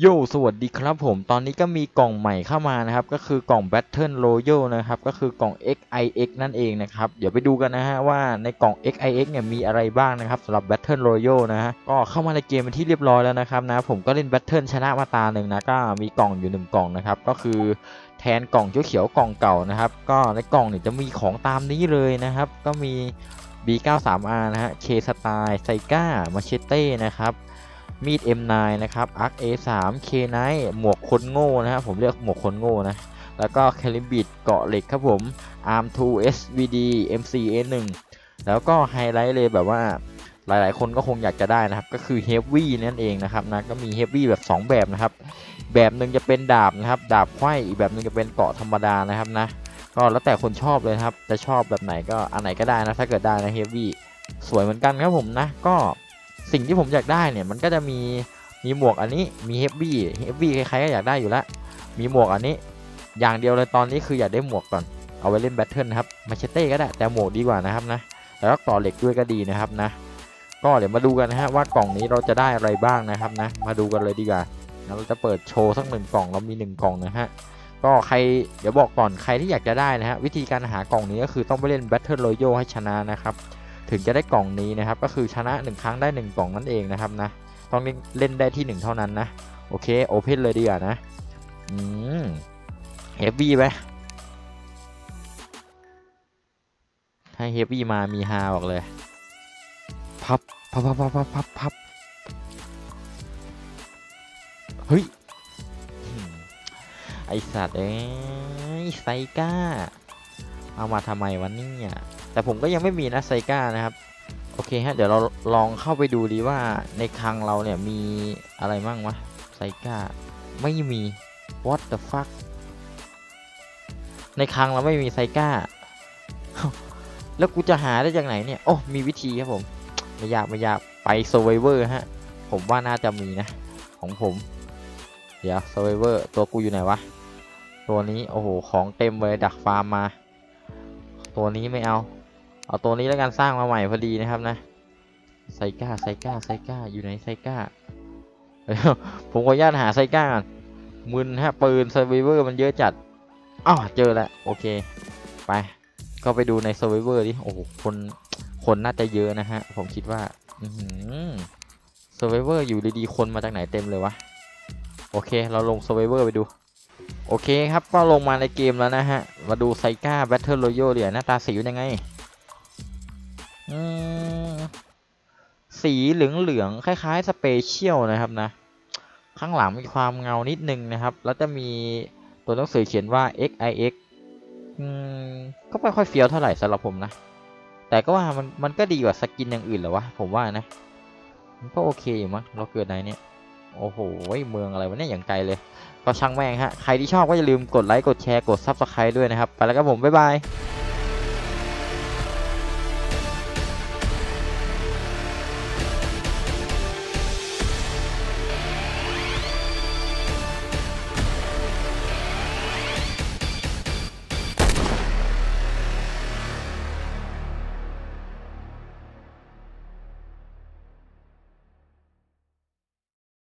โยสวัสดีครับผม ตอนนี้ก็มีกล่องใหม่เข้ามานะครับ ก็คือกล่อง Battle Royale นะครับ ก็คือกล่อง XIX นั่นเองนะครับ เดี๋ยวไปดูกันนะฮะว่าในกล่อง XIX เนี่ยมีอะไรบ้างนะครับสำหรับ Battle Royale นะฮะ ก็เข้ามาในเกมเป็นที่เรียบร้อยแล้วนะครับนะ ผมก็เล่น Battle ชนะมาตาหนึ่งนะ ก็มีกล่องอยู่หนึ่งกล่องนะครับ ก็คือแทนกล่องเขียวๆกล่องเก่านะครับ ก็ในกล่องเนี่ยจะมีของตามนี้เลยนะครับ ก็มี B93R นะฮะ K Style ไซก้ามาเชเต้นะครับ มีด M9 นะครับ Arc A3 K9 หมวกคนโง่นะครับผมเรียกหมวกคนโง่นะ แล้วก็แคลิบิดเกาะเหล็กครับผม Arm 2 SVD MC A1 แล้วก็ไฮไลท์เลยแบบว่าหลาย ๆ คนก็คงอยากจะได้นะครับ ก็คือ Heavy นั่นเองนะครับนะก็มี Heavy แบบ 2 แบบนะครับ แบบหนึ่งจะเป็นดาบนะครับ ดาบไขว้อีกแบบหนึงจะเป็นเกาะธรรมดานะครับนะก็แล้วแต่คนชอบเลยครับ จะชอบแบบไหนก็อันไหนก็ได้นะ ถ้าเกิดได้นะ Heavy สวยเหมือนกันครับผมนะ ก็ สิ่งที่ผมอยากได้เนี่ยมันก็จะมีมีหมวกอันนี้มีเฮฟวี่เฮฟวี่ใครๆก็อยากได้อยู่แล้วมีหมวกอันนี้อย่างเดียวเลยตอนนี้คืออยากได้หมวกก่อนเอาไว้เล่นแบทเทิลนะครับมาเชเต้ก็ได้แต่หมวกดีกว่านะครับนะแล้วก็ต่อเหล็กด้วยก็ดีนะครับนะ ก็เดี๋ยวมาดูกันนะฮะว่ากล่องนี้เราจะได้อะไรบ้างนะครับนะ มาดูกันเลยดีกว่าเราจะเปิดโชว์สักหนึ่งกล่องเรามีหนึ่งกล่องนะฮะก็ใครเดี๋ยวบอกก่อนใครที่อยากจะได้นะฮะวิธีการหากล่องนี้ก็คือต้องไปเล่น Battle Royale ให้ชนะนะครับ ถึงจะได้กล่องนี้นะครับ ก็คือชนะ 1 ครั้งได้ 1 กล่องนั่นเองนะครับนะ ต้องเล่นได้ที่ 1 เท่านั้นนะ โอเคโอเพนเลยดีกว่านะ อืมเฮฟวี่ไหมถ้าเฮฟวี่มามีฮาบอกเลย พับ พับพับพับพับพับเฮ้ย ไอสัตว์เอ้ยไซก้า เอามาทำไมวะเนี่ย แต่ผมก็ยังไม่มีนะไซก้านะครับโอเคฮะเดี๋ยวเราลองเข้าไปดูดีว่าในคลังเราเนี่ยมีอะไรมั่งวะไซก้าไม่มี what the fuck ในคลังเราไม่มีไซก้า แล้วกูจะหาได้จากไหนเนี่ย โอ้มีวิธีครับผม ไม่ยากไม่ยากไป Survivor ฮะ ผมว่าน่าจะมีนะ ของผม เดี๋ยว Survivor ตัวกูอยู่ไหนวะ ตัวนี้ โอ้โห ของเต็มเลยดักฟาร์มมา ตัวนี้ไม่เอา เอาตัวนี้แล้วกันสร้างมาใหม่พอดีนะครับนะไซก้าไซก้าไซก้าอยู่ไหนไซก้าผมขออนุญาตหาไซก้าก่อนมึนฮะปืน s ซ r v i เวอร์มันเยอะจัดอ้าวเจอแล้วโอเค ไป ก็ไปดูใน s ซ r v i เวอร์ดิโอ้โหคนคนน่าจะเยอะนะฮะ ผมคิดว่าอือหือ s ซ r v i เวอร์อยู่ดีๆคนมาจากไหนเต็มเลยวะ โอเค เราลง s ซ r v i เวอร์ไปดู โอเคครับ ก็ลงมาในเกมแล้วนะฮะ มาดูไซก้า Battle Royale เดี๋ยวหน้าตาสีเป็นยังไง อืมสีเหลืองๆคล้ายๆสเปเชียลนะครับนะ ข้างหลังมีความเงานิดนึงนะครับ แล้วจะมีตัวหนังสือเขียนว่า XIX ก็ไม่ค่อยเฟี้ยวเท่าไหร่สำหรับผมนะ แต่ก็ว่ามันมันก็ดีกว่าสกินอย่างอื่นเหรอวะ ผมว่านะ มันก็โอเคอยู่มั้งเราเกิดไหนเนี่ยโอ้โห เมืองอะไรวะเนี่ยอย่างไกลเลย ก็ช่างแม่งฮะ ใครที่ชอบก็อย่าลืมกดไลค์ กดแชร์ กด Subscribe ด้วยนะครับ ไปแล้วครับผม บ๊ายบาย